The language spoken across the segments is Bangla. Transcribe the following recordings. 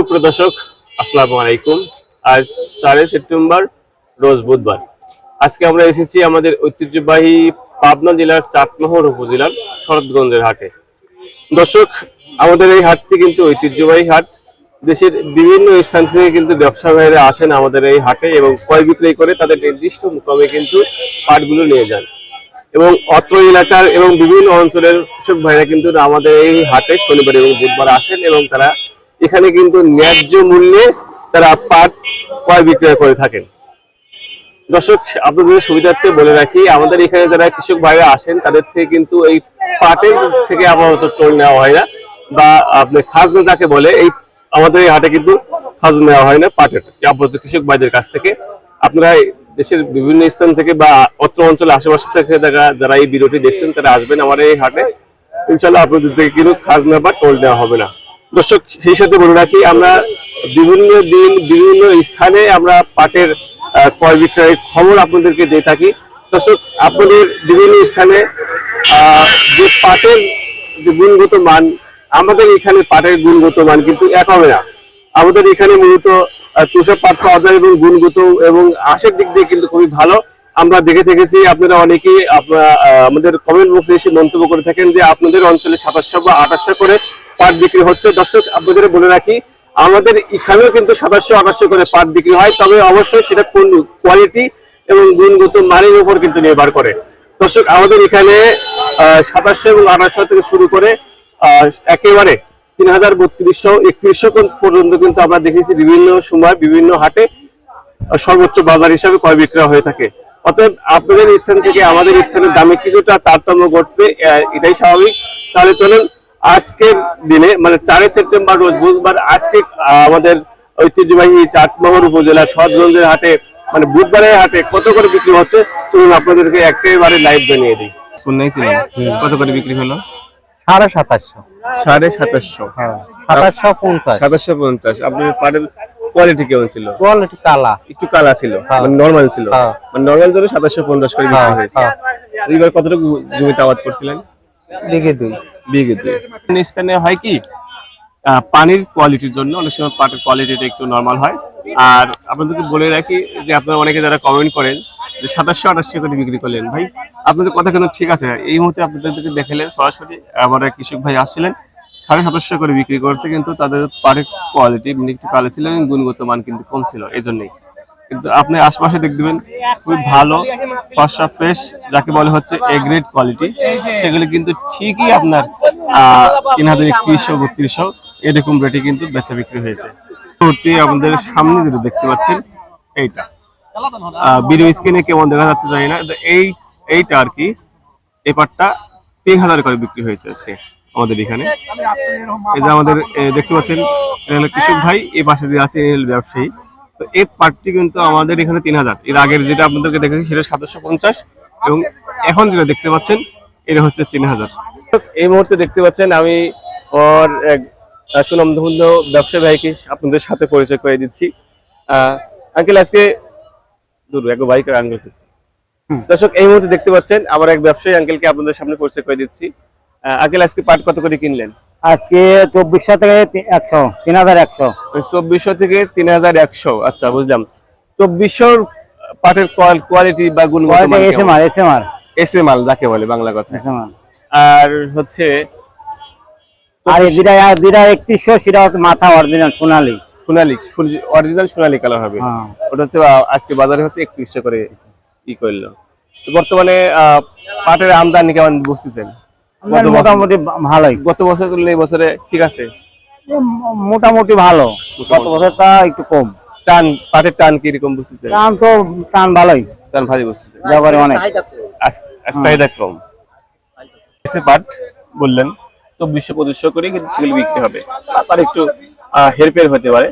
সুপ্রিয় দর্শক, আসসালামু আলাইকুম। আজ চারে সেপ্টেম্বর, রোজ বুধবার। আজকে আমরা এসেছি আমাদের ঐতিহ্যবাহী পাবনা জেলার চাটমোহর উপজেলার শরৎগঞ্জের হাটে। দর্শক, আমাদের এই হাটটি কিন্তু ঐতিহ্যবাহী হাট। দেশের বিভিন্ন স্থান থেকে কিন্তু ব্যবসায়ীরা আসেন আমাদের এই হাটে এবং ক্রয় বিক্রয় করে তাদের নির্দিষ্ট মুকামে কিন্তু পাটগুলো নিয়ে যান। এবং অত্র এলাকার এবং বিভিন্ন অঞ্চলের কৃষক ভাইরা কিন্তু আমাদের এই হাটে শনিবার এবং বুধবার আসেন এবং তারা এখানে কিন্তু ন্যায্য মূল্যে তারা পাট ক্রয় বিক্রয় করে থাকেন। দর্শক, আপনাদের সুবিধার্থে বলে রাখি, আমাদের এখানে যারা কৃষক ভাইরা আসেন, তাদের থেকে কিন্তু এই পাটের থেকে আপাতত টোল নেওয়া হয় না। বা আপনার খাজনা যাকে বলে, এই আমাদের এই হাটে কিন্তু খাজনা নেওয়া হয় না পাটের। আপাতত কৃষক ভাইদের কাছ থেকে। আপনারা দেশের বিভিন্ন স্থান থেকে বা অত্র অঞ্চলের আশেপাশে থেকে যারা এই ভিডিওটি দেখছেন, তারা আসবেন আমার এই হাটে। ইনশাল্লাহ আপনাদের থেকে কিন্তু খাজনা বা টোল নেওয়া হবে না। দর্শক, সেই সাথে বলে রাখি, আমরা বিভিন্ন দিন বিভিন্ন স্থানে আমরা পাটের ক্রয় বিক্রয়ের খবর আপনাদেরকে দিয়ে থাকি। দর্শক, আপনাদের বিভিন্ন স্থানে যে পাটের যে গুণগত মান, আমাদের এখানে পাটের গুণগত মান কিন্তু এক হবে না। আমাদের এখানে মূলত তুষার পাট পাওয়া যায় এবং গুণগত এবং আশের দিক দিয়ে কিন্তু খুবই ভালো। আমরা দেখে থেকেছি, আপনারা অনেকেই আমাদের কমেন্ট বক্সে এসে মন্তব্য করে থাকেন যে আপনাদের অঞ্চলে সাতাশশো বা আঠাশশো করে পাট বিক্রি হচ্ছে। দর্শক, আপনাদের বলে রাখি, আমাদের এখানেও কিন্তু সাতাশশো আঠাশশো করে পাট বিক্রি হয়, তবে অবশ্যই সেটা কোন কোয়ালিটি এবং গুণগত মানের উপর কিন্তু নির্ভর করে। দর্শক, আমাদের এখানে সাতাশশো এবং আঠাশশো থেকে শুরু করে একেবারে তিন হাজার বত্রিশশো, একত্রিশশো পর্যন্ত কিন্তু আমরা দেখেছি বিভিন্ন সময়, বিভিন্ন হাটে সর্বোচ্চ বাজার হিসাবে ক্রয় বিক্রয় হয়ে থাকে। অতএব আপনাদের স্থান থেকে আমাদের স্থানের দামে কিছুটা তারতম্য ঘটবে এটাই স্বাভাবিক। তাহলে চলুন আজকের দিনে মানে চারই সেপ্টেম্বর রোজ বুধবার আজকে আমাদের ঐতিহ্যবাহী চাটমোহর উপজেলার সদগঞ্জের হাটে মানে বুধবারের হাটে কত করে বিক্রি হচ্ছে? চলুন আপনাদেরকে একেবারে লাইভ জানিয়ে দিই। কত করে বিক্রি হলো? সাড়ে সাতাশশো। সাড়ে সাতাশশো। হ্যাঁ সাতাশশো পঞ্চাশ। সাতাশশো পঞ্চাশ। আপনার কোয়ালিটি কেমন ছিল? কোয়ালিটি কালা। একটু কালা ছিল হ্যাঁ। মানে নর্মাল ছিল। হ্যাঁ। মানে নর্মাল জন্য সাতাশশো পঞ্চাশ করে বিক্রি হয়েছে। এইবার কতটুকু জমিতে আবাদ করছিলেন? লিখে দুই। স্থানে হয় কি পানির কোয়ালিটির জন্য অনেক সময় পাটের কোয়ালিটিটা একটু নর্মাল হয়। আর আপনাদেরকে বলে রাখি যে আপনারা অনেকে যারা কমেন্ট করেন যে সাতাশশো আঠাশশো করে বিক্রি করলেন। ভাই, আপনাদের কথা কিন্তু ঠিক আছে। এই মুহূর্তে আপনাদেরকে দেখালেন সরাসরি আমার কৃষক ভাই আসছিলেন। সাড়ে সাতাশশো করে বিক্রি করছে, কিন্তু তাদের পাটের কোয়ালিটি মানে একটু কালো ছিল এবং গুণগত মান কিন্তু কম ছিল এই জন্যই কিন্তু আপনি আশপাশে দেখবেন খুবই ভালো ফসা ফ্রেশ যাকে বলে হচ্ছে এ গ্রেড কোয়ালিটি সেগুলো কিন্তু ঠিকই আপনার তিন হাজার একত্রিশশো বত্রিশশো এরকম রেটে কিন্তু বেচা বিক্রি হয়েছে। পরবর্তী আমাদের সামনে যেটা দেখতে পাচ্ছেন এইটা। ভিডিও স্ক্রিনে কেমন দেখা যাচ্ছে জানি না এই এইটা আর কি এই পাটটা তিন হাজার করে বিক্রি হয়েছে আজকে আমাদের এখানে। এই যে আমাদের এ, দেখতে পাচ্ছেন কৃষক ভাই এই পাশে যে আছে ব্যবসায়ী। তো এই পাটটি কিন্তু আমাদের এখানে তিন হাজার। এর আগের যেটা আপনাদেরকে দেখেছি সেটা সাতশো পঞ্চাশ এবং এখন যেটা দেখতে পাচ্ছেন এটা হচ্ছে তিন হাজার। এই মুহূর্তে দেখতে পাচ্ছেন আমি ওর এক সুনামধন্য ব্যবসায়ী ভাইকে আপনাদের সাথে পরিচয় করে দিচ্ছি। আঙ্কেল আজকে দূর এক বাইকের আঙ্কেল দর্শক এই মুহূর্তে দেখতে পাচ্ছেন আমার এক ব্যবসায়ী আঙ্কেলকে আপনাদের সামনে পরিচয় করে দিচ্ছি। আঙ্কেল আজকে পাট কত করে কিনলেন? আজকে চব্বিশশো থেকে একশো তিন হাজার একশো। চব্বিশশো থেকে তিন হাজার একশো আচ্ছা বুঝলাম। চব্বিশশোর পাটের কোয়ালিটি বা গুণগত S M R S M R S M আল যাকে বলে বাংলা কথা। এস এম আর হচ্ছে আর যেটা যেটা একত্রিশশো সেটা হচ্ছে মাথা অরিজিনাল সোনালি। সোনালি অরিজিনাল সোনালি কালার হবে। হ্যাঁ। ওটা হচ্ছে আজকে বাজারে হচ্ছে একত্রিশশো করে ই করল। তো বর্তমানে আহ, পাটের আমদানি কেমন বুঝতেছেন? মোটামুটি ভালোই। গত বছর তুলনায় এই বছরে ঠিক আছে? মোটামুটি ভালো। গত বছরটা একটু কম। টান পাটের টান কীরকম বুঝতেছেন টান তো টান ভালোই। টান ভারী বুঝতেছেন ব্যাপারে অনেক। চাহিদা কম। এসে পাট বললেন চব্বিশশো পঁচিশশো করে কিন্তু সেগুলো বিক্রি হবে। তার একটু হেরফের হতে পারে।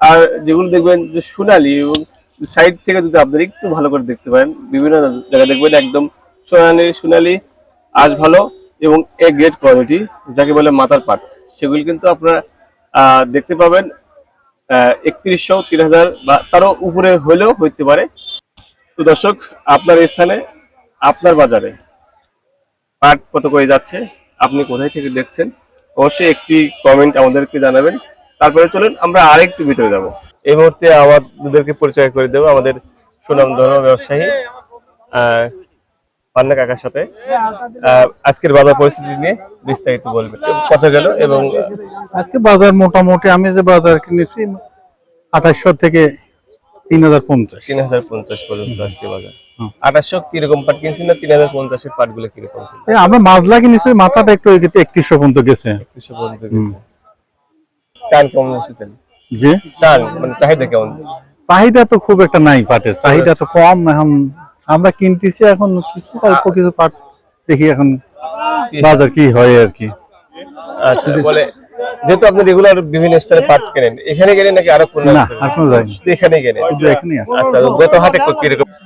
আর যেগুলো দেখবেন যে সোনালি এবং সাইড থেকে যদি আপনারা একটু ভালো করে দেখতে পারেন বিভিন্ন জায়গায় দেখবেন একদম সোনালি সোনালি আজ ভালো। এবং এ গ্রেড কোয়ালিটি যাকে বলে মাথার পাট, সেগুলি কিন্তু আপনারা দেখতে পাবেন একত্রিশশো তিন হাজার বা তারও উপরে হলেও হইতে পারে। তো দর্শক, আপনার স্থানে, আপনার বাজারে পাট কত করে যাচ্ছে, আপনি কোথায় থেকে দেখছেন, অবশ্যই একটি কমেন্ট আমাদেরকে জানাবেন। তারপরে চলুন, আমরা আরেকটু ভিতরে যাব। এই মুহূর্তে আমাদেরকে পরিচয় করে দেবো আমাদের সুনাম ধর্ম ব্যবসায়ী পান্না কাকার সাথে আজকের বাজার পরিস্থিতি নিয়ে বিস্তারিত বলবে। কত গেল এবং আজকে বাজার মোটামুটি আমি যে বাজার কিনেছি আঠাশশো থেকে তিন হাজার পঞ্চাশ। তিন হাজার পঞ্চাশ পর্যন্ত আজকে বাজার। আঠাশশো কীরকম পাট কিনছি না তিন হাজার পঞ্চাশের পাটগুলো কীরকম আমরা মাজলা কিনেছি মাথাটা একটু একত্রিশশো পর্যন্ত গেছে। একত্রিশশো পর্যন্ত গেছে। টান কেমন বসেছেন যে টান মানে চাহিদা কেমন? চাহিদা তো খুব একটা নাই পাটের চাহিদা তো কম এখন আমরা কিনতেছি এখন কিছু অল্প কিছু পাট দেখি এখন বাজার কি হয় আর কি। বলে যেহেতু আপনি রেগুলার বিভিন্ন স্থানে পাট কেনেন এখানে কেনেন নাকি আরও কোনো না আর কোনো যায়নি শুধু কেনেন শুধু এখানেই আছে। আচ্ছা গত হাটে কত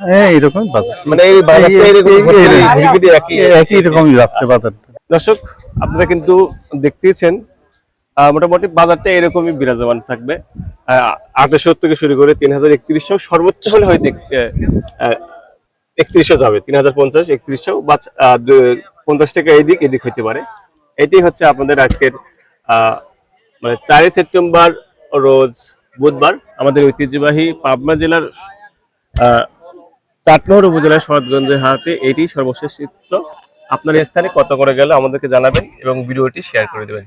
হ্যাঁ বাজার। মানে এই বাজারটা এরকম ঘুরঘুরি একই একই রকমই যাচ্ছে দর্শক আপনারা কিন্তু দেখতেছেন আহ, মোটামুটি বাজারটা এরকমই বিরাজমান থাকবে। আঠাশো থেকে শুরু করে তিন হাজার একত্রিশশো সর্বোচ্চ হলে হয়তো একত্রিশশো যাবে তিন হাজার পঞ্চাশ একত্রিশশো বা পঞ্চাশ টাকা এদিক এদিক হইতে পারে। এটি হচ্ছে আপনাদের আজকের মানে চারই সেপ্টেম্বর রোজ বুধবার আমাদের ঐতিহ্যবাহী পাবনা জেলার আহ, চাটমোহর উপজেলার শরৎগঞ্জের হাতে এটি সর্বশেষ চিত্র। আপনার স্থানে কত করে গেলে আমাদেরকে জানাবেন এবং ভিডিওটি শেয়ার করে দেবেন।